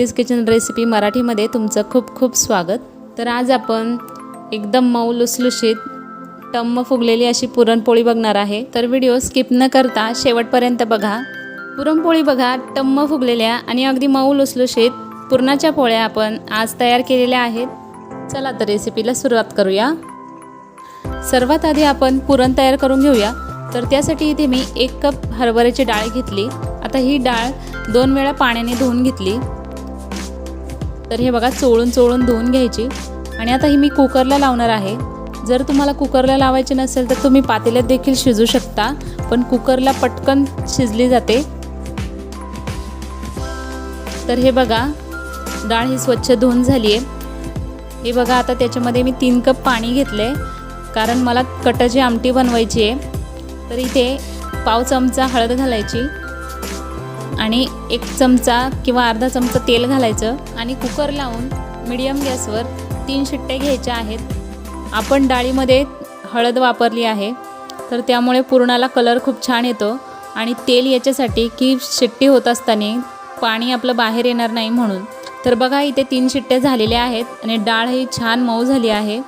Shruti's kitchen recipe मराठीमध्ये तुमचं खूप खूप स्वागत. तर आज आपण एकदम मऊ लुसलुशीत टम्म फुगलेली अशी पुरणपोळी बघणार आहे. तर व्हिडिओ स्किप न करता शेवटपर्यंत बघा. पुरणपोळी बघा टम्म फुगलेल्या आणि अगदी मऊ लुसलुशीत पुरणाच्या पोळ्या आपण आज तयार केलेल्या आहेत. चला तर रेसिपीला सुरुवात करूया. सर्वात आधी आपण पुरण तयार करून घेऊया. तर त्यासाठी इथे मी एक कप हरभऱ्याची डाळ घेतली. आता ही डाळ दोन वेळा पाण्याने धुवून घेतली. तर हे बघा चोळून चोळून धुवून घ्यायची. आणि आता ही मी कुकरला लावणार आहे. जर तुम्हाला कुकरला लावायची नसेल तर तुम्ही पातेल्यात देखील शिजू शकता पण कुकरला पटकन शिजली जाते. तर हे बघा डाळ ही स्वच्छ धुवून झाली आहे हे बघा आता त्याच्यामध्ये मी तीन कप पाणी घेतले कारण मला कटाची आमटी बनवायची आहे तर इथे पाव चमचा हळद घालायची. आणि एक चमचा किंवा अर्धा चमचा तेल घालायचं आणि कुकर लावून मिडियम गॅसवर तीन शिट्ट्या घ्यायच्या आहेत. आपण डाळीमध्ये हळद वापरली आहे तर त्यामुळे पुरणाला कलर खूप छान येतो आणि तेल याच्यासाठी की शिट्टी होत असताना पाणी आपलं बाहेर येणार नाही म्हणून. तर बघा इथे तीन शिट्ट्या झालेल्या आहेत आणि डाळ ही छान मऊ झाली आहे.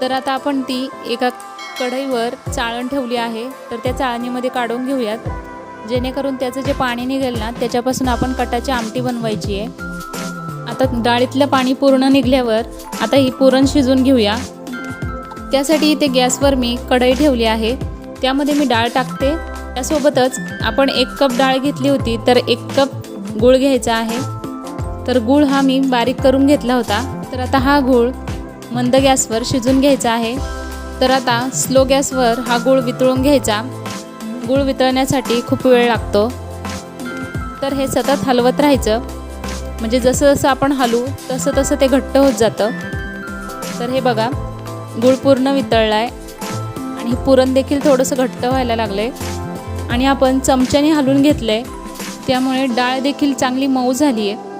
तर आता आपण ती एका कढईवर चाळण ठेवली आहे. तर त्या चाळणीमध्ये काढून घेऊयात. जेणेकरून त्याचं जे पाणी निघेल ना त्याच्यापासून आपण कटाची आमटी बनवायची आहे. आता डाळीतलं पाणी पूर्ण निघल्यावर आता ही पुरण शिजून घेऊया. त्यासाठी इथे गॅसवर मी कढई ठेवली आहे. त्यामध्ये मी डाळ टाकते. त्यासोबतच आपण एक कप डाळ घेतली होती तर एक कप गूळ घ्यायचा आहे. तर गूळ हा मी बारीक करून घेतला होता. तर आता हा गूळ मंद गॅसवर शिजून घ्यायचा आहे. तर आता स्लो गॅसवर हा गूळ वितळून घ्यायचा. गूळ वितळण्यासाठी खूप वेळ लागतो. तर हे सतत हलवत राहायचं. म्हणजे जसं जसं आपण हलवू तसं तसं ते घट्ट होत जातं. तर हे बघा गूळ पूर्ण वितळला आहे आणि पुरण देखील थोडंसं घट्ट व्हायला लागलं आहे आणि आपण चमच्याने हलवून घेतलं आहे त्यामुळे डाळ देखील चांगली मऊ झाली आहे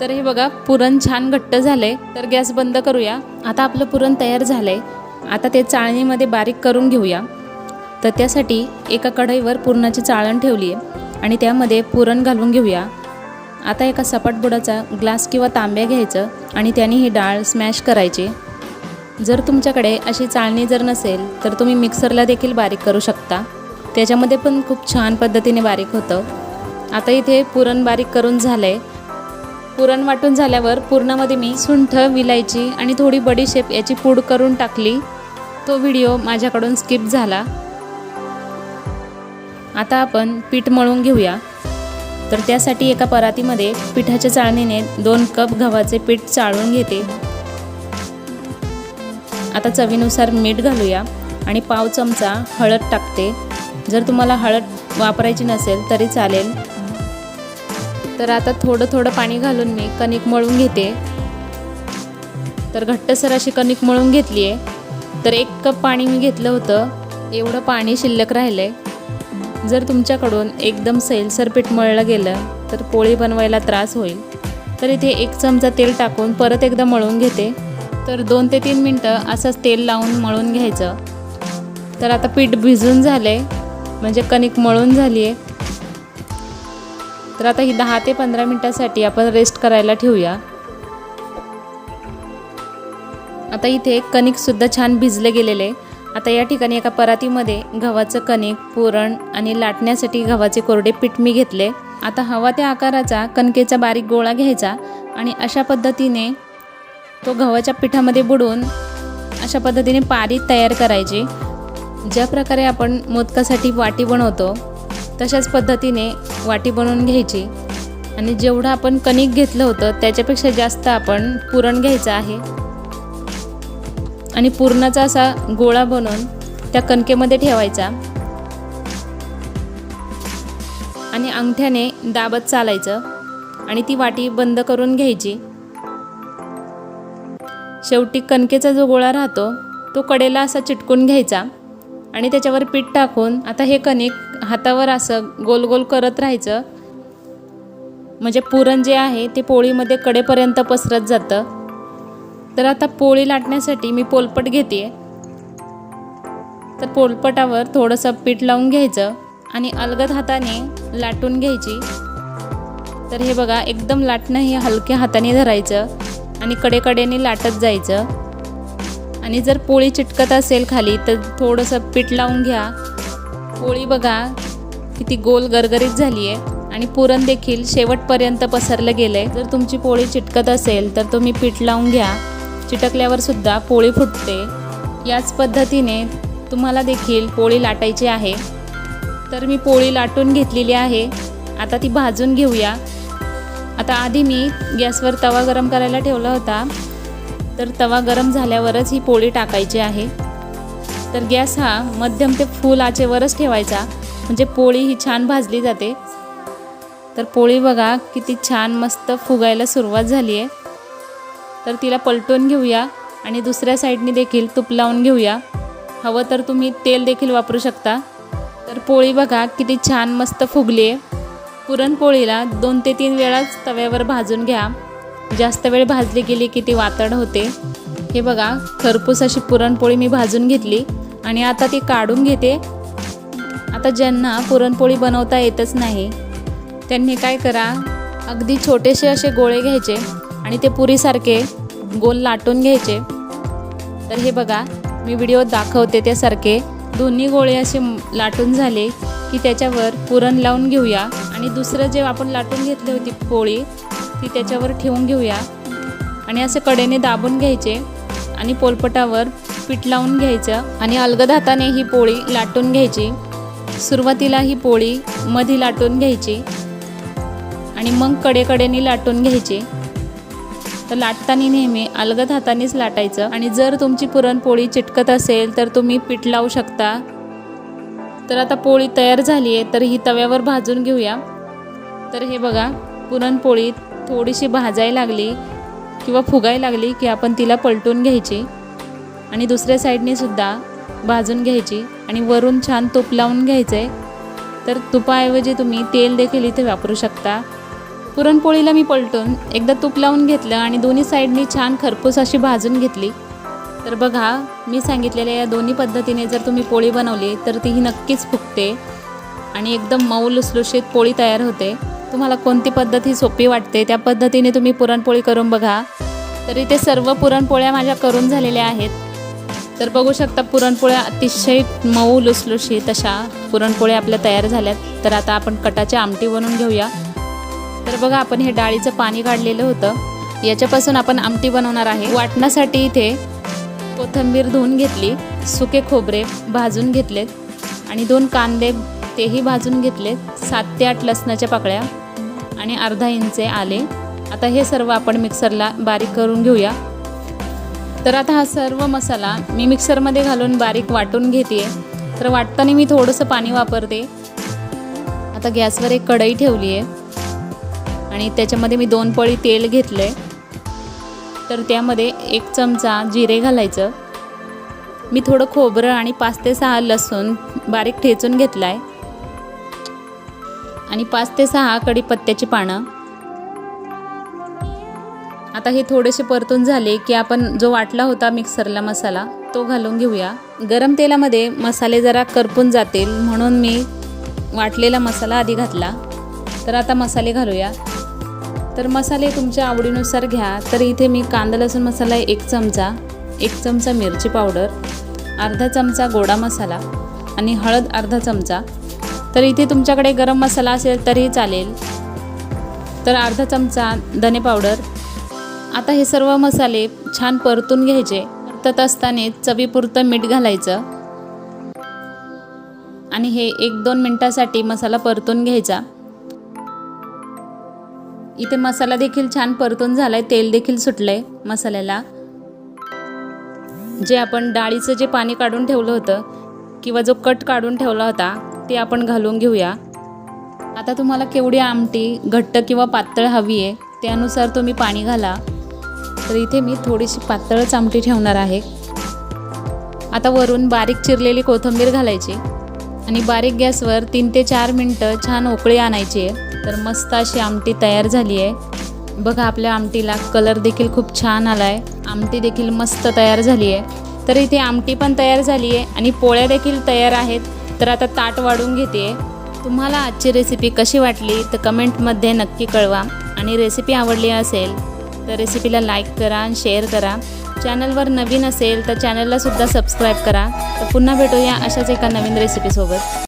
तर हे बघा पुरण छान घट्ट झालं आहे तर गॅस बंद करूया. आता आपलं पुरण तयार झालं आहे आता ते चाळणीमध्ये बारीक करून घेऊया. तर त्यासाठी एका कढईवर पुरणाची चाळण ठेवली आहे आणि त्यामध्ये पुरण घालून घेऊया. आता एका सपाट बुडाचा ग्लास किंवा तांब्या घ्यायचं आणि त्याने ही डाळ स्मॅश करायची. जर तुमच्याकडे अशी चाळणी जर नसेल तर तुम्ही मिक्सरला देखील बारीक करू शकता. त्याच्यामध्ये पण खूप छान पद्धतीने बारीक होतं. आता इथे पुरण बारीक करून झालं आहे पुरण वाटून झाल्यावर पुरणामध्ये मी सुंठ विलायची आणि थोडी बडीशेप याची पूड करून टाकली. तो व्हिडिओ माझ्याकडून स्किप झाला. आता आपण पीठ मळून घेऊया. तर त्यासाठी एका परातीमध्ये पिठाच्या चाळणीने दोन कप गव्हाचे पीठ चाळून घेते. आता चवीनुसार मीठ घालूया आणि पाव चमचा हळद टाकते. जर तुम्हाला हळद वापरायची नसेल तरी चालेल. तर आता थोडं थोडं पाणी घालून मी कणिक मळून घेते. तर घट्टसर अशी कणिक मळून घेतली आहे तर एक कप पाणी मी घेतलं होतं. एवढं पाणी शिल्लक राहिलं आहे जर तुमच्याकडून एकदम सैलसर पीठ मळलं गेलं तर पोळी बनवायला त्रास होईल. तर इथे एक चमचा तेल टाकून परत एकदा मळून घेते. तर दोन ते तीन मिनटं असंच तेल लावून मळून घ्यायचं. तर आता पीठ भिजून झालं आहे म्हणजे कणिक मळून झाली आहे तर आता ही दहा ते पंधरा मिनटासाठी आपण रेस्ट करायला ठेवूया. आता इथे कणिकसुद्धा छान भिजले गेलेले. आता या ठिकाणी एका परातीमध्ये गव्हाचं कणिक पुरण आणि लाटण्यासाठी गव्हाचे कोरडे पीठ मी घेतले. आता हवा त्या आकाराचा कणकेचा बारीक गोळा घ्यायचा आणि अशा पद्धतीने तो गव्हाच्या पिठामध्ये बुडवून अशा पद्धतीने पारी तयार करायची. ज्या प्रकारे आपण मोदकासाठी वाटी बनवतो तशाच पद्धतीने वाटी बनवून घ्यायची. आणि जेवढं आपण कणिक घेतलं होतं त्याच्यापेक्षा जास्त आपण पुरण घ्यायचं आहे. आणि पुरणाचा असा गोळा बनवून त्या कणकेमध्ये ठेवायचा. आणि अंगठ्याने दाबत चालायचं. आणि ती वाटी बंद करून घ्यायची. शेवटी कणकेचा जो गोळा राहतो तो कडेला असा चिटकून घ्यायचा. आणि त्याच्यावर पीठ टाकून आता हे कणिक हातावर असं गोल गोल करत राहायचं. म्हणजे पुरण जे आहे ते पोळीमध्ये कडेपर्यंत पसरत जातं. तर आता पोळी लाटण्यासाठी मी पोलपट घेते तर पोलपटावर थोडंसं पीठ लावून घ्यायचं आणि अलगद हाताने लाटून घ्यायची. तर हे बघा एकदम लाटणं हे हलक्या हाताने धरायचं आणि कडेकडेने लाटत जायचं. आणि जर पोळी चिटकत असेल खाली तर थोडंसं पीठ लावून घ्या. पोळी बघा किती गोल गरगरीत झाली आहे आणि पुरण देखील शेवटपर्यंत पसरलं गेलं आहे जर तुमची पोळी चिटकत असेल तर तुम्ही पीठ लावून घ्या. चिटकल्यावर सुद्धा पोळी फुटते. याच पद्धतीने तुम्हाला देखील पोळी लाटायची आहे. तर मी पोळी लाटून घेतलेली आहे. आता ती भाजून घेऊया. आता आधी मी गॅसवर तवा गरम करायला ठेवला होता. तर तवा गरम झाल्यावरच ही पोळी टाकायची आहे. तर गॅस हा मध्यम ते फुल आचेवरच ठेवायचा. म्हणजे पोळी ही छान भाजली जाते. तर पोळी बघा किती छान मस्त फुगायला सुरुवात झाली आहे तर तिला पलटून घेऊया आणि दुसऱ्या साईडने देखील तूप लावून घेऊया. हवं तर तुम्ही तेल देखील वापरू शकता. तर पोळी बघा किती छान मस्त फुगली आहे पुरणपोळीला दोन ते तीन वेळाच तव्यावर भाजून घ्या. जास्त वेळ भाजली गेली की ती वातड होते. हे बघा खरपूस अशी पुरणपोळी मी भाजून घेतली आणि आता ती काढून घेते. आता ज्यांना पुरणपोळी बनवता येतच नाही त्यांनी काय करा अगदी छोटेसे असे गोळे घ्यायचे. आणि ते पुरीसारखे गोल लाटून घ्यायचे. तर हे बघा मी व्हिडिओ दाखवते त्यासारखे. दोन्ही गोळे असे लाटून झाले की त्याच्यावर पुरण लावून घेऊया. आणि दुसरं जे आपण लाटून घेतली होती पोळी ती त्याच्यावर ठेवून घेऊया. आणि असे कडेने दाबून घ्यायचे आणि पोलपटावर पीठ लावून घ्यायचं. आणि अलगद हाताने ही पोळी लाटून घ्यायची. सुरुवातीला ही पोळी मधी लाटून घ्यायची. आणि मग कडेकडेने लाटून घ्यायची. तर लाटताना नेहमी अलगद हातानेच लाटायचं. आणि जर तुमची पुरणपोळी चिटकत असेल तर तुम्ही पीठ लावू शकता. तर आता पोळी तयार झाली आहे तर ही तव्यावर भाजून घेऊया. तर हे बघा पुरणपोळी थोडीशी भाजायला लागली किंवा फुगायला लागली की आपण तिला पलटून घ्यायची. आणि दुसऱ्या साईडने सुद्धा भाजून घ्यायची. आणि वरून छान तूप लावून घ्यायचं आहे तर तुपाऐवजी तुम्ही तेल देखील इथे वापरू शकता. पुरणपोळीला मी पलटून एकदा तूप लावून घेतलं आणि दोन्ही साईडनी छान खरपूस अशी भाजून घेतली. तर बघा मी सांगितलेल्या या दोन्ही पद्धतीने जर तुम्ही पोळी बनवली तर ती ही नक्कीच फुगते आणि एकदम मऊ लुसलुशीत पोळी तयार होते. तुम्हाला कोणती पद्धत ही सोपी वाटते त्या पद्धतीने तुम्ही पुरणपोळी करून बघा. तर इथे सर्व पुरणपोळ्या माझ्या करून झालेल्या आहेत. तर बघू शकता पुरणपोळ्या अतिशय मऊ लुसलुशीत अशा पुरणपोळ्या आपल्या तयार झाल्यात. तर आता आपण कटाची आमटी बनवून घेऊया. तर बघा आपण हे डाळीचं पाणी काढलेलं होतं. याच्यापासून आपण आमटी बनवणार आहे. वाटण्यासाठी इथे कोथिंबीर धुवून घेतली सुके खोबरे भाजून घेतलेत आणि दोन कांदे तेही भाजून घेतलेत. सात ते आठ लसणाच्या पाकळ्या आणि अर्धा इंचे आले. आता हे सर्व आपण मिक्सरला बारीक करून घेऊया. तर आता हा सर्व मसाला मी मिक्सरमध्ये घालून बारीक वाटून घेते तर वाटताना मी थोडंसं पाणी वापरते. आता गॅसवर एक कढई ठेवली आहे आणि त्याच्यामध्ये मी दोन पळी तेल घेतलं आहे तर त्यामध्ये एक चमचा जिरे घालायचं. मी थोडं खोबरं आणि पाच ते सहा लसूण बारीक ठेचून घेतला आहे आणि पाच ते सहा कढीपत्त्याची पानं. आता हे थोडेसे परतून झाले की आपण जो वाटला होता मिक्सरला मसाला तो घालून घेऊया. गरम तेलामध्ये मसाले जरा करपून जातील म्हणून मी वाटलेला मसाला आधी घातला. तर आता मसाले घालूया. तर मसाले तुमच्या आवडीनुसार घ्या. तर इथे मी कांदा लसूण मसाला एक चमचा एक चमचा मिरची पावडर अर्धा चमचा गोडा मसाला आणि हळद अर्धा चमचा. तर इथे तुमच्याकडे गरम मसाला असेल तरीही चालेल. तर अर्धा चमचा धने पावडर. आता हे सर्व मसाले छान परतून घ्यायचे. परतत असताना चवीपुरतं मीठ घालायचं. आणि हे एक दोन मिनटासाठी मसाला परतून घ्यायचा. इथे मसाला देखील छान परतून झालाय तेल देखील सुटलंय मसाल्याला. जे आपण डाळीचं जे पाणी काढून ठेवलं होतं किंवा जो कट काढून ठेवला होता ते आपण घालून घेऊया. आता तुम्हाला केवढी आमटी घट्ट किंवा पातळ हवी आहे त्यानुसार तुम्ही पाणी घाला. तर इथे मी थोडीशी पातळच आमटी ठेवणार आहे. आता वरून बारीक चिरलेली कोथिंबीर घालायची. आणि बारीक गॅसवर तीन ते चार मिनटं छान उकळी आणायची आहे. तर मस्त अशी आमटी तयार झाली आहे. बघा आपल्या आमटीला कलर देखील खूप छान आला आहे आमटी देखील मस्त तयार झाली आहे. तर इथे आमटी पण तयार झाली आहे आणि पोळ्या देखील तयार आहेत. तर आता ताट वाढून घेते. तुम्हाला आजची रेसिपी कशी वाटली तर कमेंटमध्ये नक्की कळवा. आणि रेसिपी आवडली असेल तर रेसिपीला लाईक करा आणि शेअर करा. चॅनलवर नवीन असेल तर चॅनललासुद्धा सबस्क्राईब करा. तर पुन्हा भेटूया अशाच एका नवीन रेसिपीसोबत